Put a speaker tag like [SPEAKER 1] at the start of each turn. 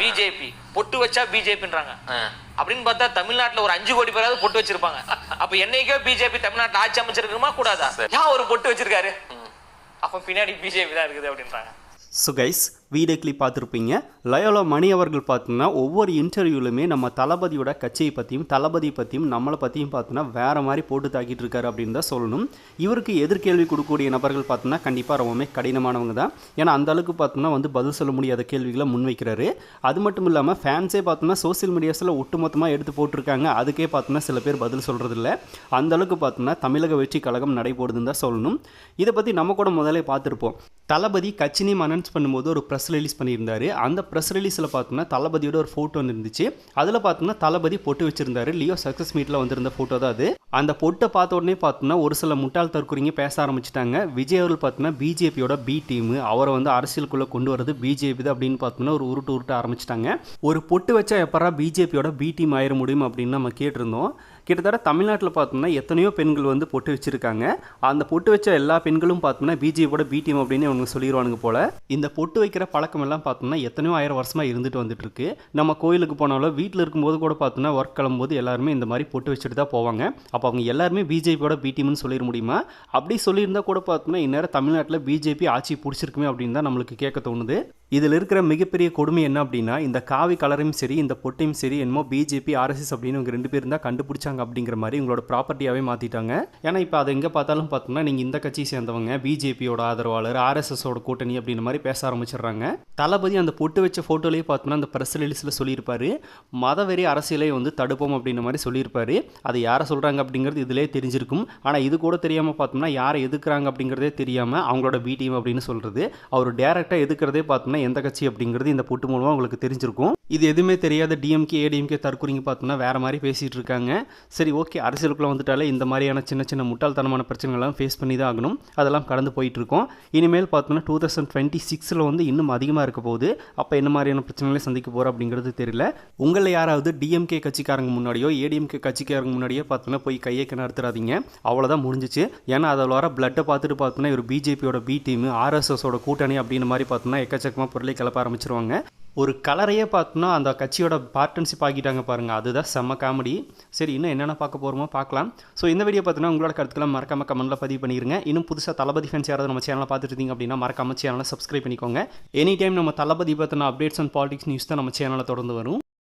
[SPEAKER 1] BJP பொட்டு வச்சா பிஜேபின்றாங்க. அப்படின்னு பார்த்தா தமிழ்நாட்டுல ஒரு அஞ்சு கோடி பேராவது பொட்டு வச்சிருப்பாங்க. அப்ப என்னைக்கோ பிஜேபி தமிழ்நாட்டுல ஆட்சி அமைச்சிருக்குமா கூடாதா? ஏன் ஒரு பொட்டு வச்சிருக்காரு. அப்ப பின்னாடி பிஜேபி தான் இருக்குது அப்படின்றாங்க.
[SPEAKER 2] ஸோ கைஸ் வீடியோ கிளிப் பார்த்துருப்பீங்க. லயோலா மணி அவர்கள் பார்த்தீங்கன்னா ஒவ்வொரு இன்டர்வியூலுமே நம்ம தளபதியோட கட்சியை பற்றியும் தளபதி பற்றியும் நம்மளை பற்றியும் பார்த்தோன்னா வேறு மாதிரி போட்டு தாக்கிட்டு இருக்காரு அப்படின்னு தான் சொல்லணும். இவருக்கு எதிர்கேள்வி கொடுக்கக்கூடிய நபர்கள் பார்த்தோன்னா கண்டிப்பாக ரொம்பவே கடினமானவங்க தான். ஏன்னா அந்த அளவுக்கு பார்த்தோன்னா வந்து பதில் சொல்ல முடியாத கேள்விகளை முன்வைக்கிறாரு. அது மட்டும் இல்லாமல் ஃபேன்ஸே பார்த்தோன்னா சோஷியல் மீடியாஸில் ஒட்டுமொத்தமாக எடுத்து போட்டிருக்காங்க. அதுக்கே பார்த்தோன்னா சில பேர் பதில் சொல்கிறதில்ல அந்த அளவுக்கு பார்த்தோன்னா தமிழக வெற்றி கழகம் நடைபோடுதுன்னு தான் சொல்லணும். இதை பற்றி நம்ம கூட முதல்ல பார்த்துருப்போம். தளபதி கட்சி நேம் அனௌன்ஸ் பண்ணும்போது ஒரு ப்ரெஸ் ரிலீஸ் பண்ணியிருந்தார். அந்த ப்ரெஸ் ரிலீஸில் பார்த்தோன்னா தளபதியோட ஒரு ஃபோட்டோ இருந்துச்சு. அதில் பார்த்தோன்னா தளபதி பொட்டு வச்சிருந்தாரு. லியோ சக்ஸஸ் மீட்டில் வந்திருந்த ஃபோட்டோ தான் அது. அந்த பொட்டை பார்த்த உடனே பார்த்தோன்னா ஒரு சில முட்டாள் தற்குறிங்க பேச ஆரம்பிச்சிட்டாங்க. விஜய் அவர்கள் பார்த்தோன்னா பிஜேபியோட பி டீம் அவரை வந்து அரசியலுக்குள்ளே கொண்டு வரது பிஜேபி தான் அப்படின்னு பார்த்தோம்னா ஒரு உருட்டு உருட்டு ஆரம்பிச்சிட்டாங்க. ஒரு பொட்டு வச்சா எப்பரா பிஜேபியோட பி டீம் ஆயிட முடியும் அப்படின்னு நம்ம கேட்டிருந்தோம். கிட்டத்தட்ட தமிழ்நாட்டில் பார்த்தோம்னா எத்தனையோ பெண்கள் வந்து பொட்டு வச்சுருக்காங்க. அந்த பொட்டு வச்ச எல்லா பெண்களும் பார்த்தோம்னா பிஜேபியோட பி டீம் அப்படின்னு அவங்க சொல்லிடுவானுங்க போல. இந்த பொட்டு வைக்கிற பழக்கம் எல்லாம் பார்த்தோம்னா எத்தனையோ ஆயிரம் வருஷமாக இருந்துட்டு வந்துட்டு இருக்கு நம்ம கோயிலுக்கு போனாலும் வீட்டில் இருக்கும்போது கூட பார்த்தோம்னா ஒர்க் கிளம்பும்போது எல்லாருமே இந்த மாதிரி பொட்டு வச்சுட்டு தான் போவாங்க. அப்போ அவங்க எல்லாருமே பிஜேபியோட பி சொல்லிட முடியுமா? அப்படி சொல்லியிருந்தா கூட பார்த்தோம்னா இந்நேரம் தமிழ்நாட்டில் பிஜேபி ஆட்சி பிடிச்சிருக்குமே அப்படின்னு தான் நம்மளுக்கு கேட்க தோணுது. இதில் இருக்கிற மிகப்பெரிய கொடுமை என்ன அப்படின்னா இந்த காவி கலரையும் சரி இந்த பொட்டையும் சரி என்னமோ பிஜேபி ஆர்எஸ்எஸ் அப்படின்னு இவங்க ரெண்டு பேரும் தான் கண்டுபிடிச்சாங்க அப்படிங்கிற மாதிரி உங்களோட ப்ராப்பர்ட்டியாகவே மாற்றிட்டாங்க ஏன்னா இப்போ அதை எங்கே பார்த்தாலும் பார்த்தோம்னா நீங்கள் இந்த கட்சியை சேர்ந்தவங்க பிஜேபியோட ஆதரவாளர் ஆர்எஸ்எஸோட கூட்டணி அப்படின்ற மாதிரி பேச ஆரம்பிச்சிடுறாங்க. தளபதி அந்த பொட்டு வச்ச ஃபோட்டோலேயே பார்த்தோம்னா அந்த ப்ரெஸ் ரிலீஸில் சொல்லியிருப்பார். மதவெறி அரசியலை வந்து தடுப்போம் அப்படின்ற மாதிரி சொல்லியிருப்பார். அதை யாரை சொல்கிறாங்க அப்படிங்கிறது இதிலே தெரிஞ்சிருக்கும். ஆனால் இது கூட தெரியாமல் பார்த்தோம்னா யாரை எதுக்குறாங்க அப்படிங்கிறதே தெரியாமல் அவங்களோட பி டீம் அப்படின்னு சொல்கிறது அவர் டேரெக்டாக எதுக்கிறதே பார்த்தோம்னா எந்த கட்சி அப்படிங்கிறது இந்த போட்டு மூலமாக உங்களுக்கு தெரிஞ்சிருக்கும். இது எதுவுமே தெரியாத டிஎம்கே ஏடிஎம்கே தற்கொலைங்க பார்த்தோம்னா வேறு மாதிரி பேசிகிட்டு இருக்காங்க. சரி ஓகே அரசியலுக்குள்ளே வந்துட்டாலே இந்த மாதிரியான சின்ன சின்ன முட்டாள்தனமான பிரச்சனைகள்லாம் ஃபேஸ் பண்ணி தான் ஆகணும். அதெல்லாம் கடந்து போயிட்டுருக்கோம் இனிமேல் பார்த்தோம்னா டூ தௌசண்ட் டுவெண்ட்டி சிக்ஸில் வந்து இன்னும் அதிகமாக இருக்க போகுது. அப்போ என்ன மாதிரியான பிரச்சனைகளை சந்திக்க போகிறோம் அப்படிங்கிறது தெரியல. உங்களில் யாராவது டிஎம்கே கட்சிக்காரங்க முன்னாடியோ ஏடிஎம்கே கட்சிக்காரங்க முன்னாடியோ பார்த்தோன்னா போய் கையை நடத்துறாதீங்க. அவ்வளோதான் முடிஞ்சிச்சு. ஏன்னா அதில் வர பிளட்டை பார்த்துட்டு பார்த்தோன்னா இவர் பிஜேபியோட பி டீம் ஆர்எஸ்எஸோட கூட்டணி அப்படின்னு மாதிரி பார்த்தோன்னா எக்கச்சக்கமாக பொருளை கிளப்ப ஆரம்பிச்சிருவாங்க. ஒரு கலரையே பார்த்தோன்னா அந்த கட்சியோட பார்ட்னர்ஷிப் ஆகிட்டாங்க பாருங்கள் அதுதான் செம்ம காமெடி சரி இன்னும் என்னென்ன பார்க்க போகிறோமோ பார்க்கலாம். ஸோ இந்த வீடியோ பார்த்தீங்கன்னா உங்களோட கருத்துக்களை மறக்காம கமெண்ட்டில் பதிவு பண்ணிடுங்க இன்னும் புதுசாக தளபதி ஃபேன்ஸ் யாராவது நம்ம சேனலை பார்த்துட்டு அப்படின்னா மறக்காம சேனலை சப்ஸ்கிரைப் பண்ணிக்கோங்க. எனி டைம் நம்ம தளபதி பற்றின அப்டேட்ஸ் அண்ட் பாலிடிக்ஸ் நியூஸ் தான் நம்ம சேனலில் தொடர்ந்து வரும்.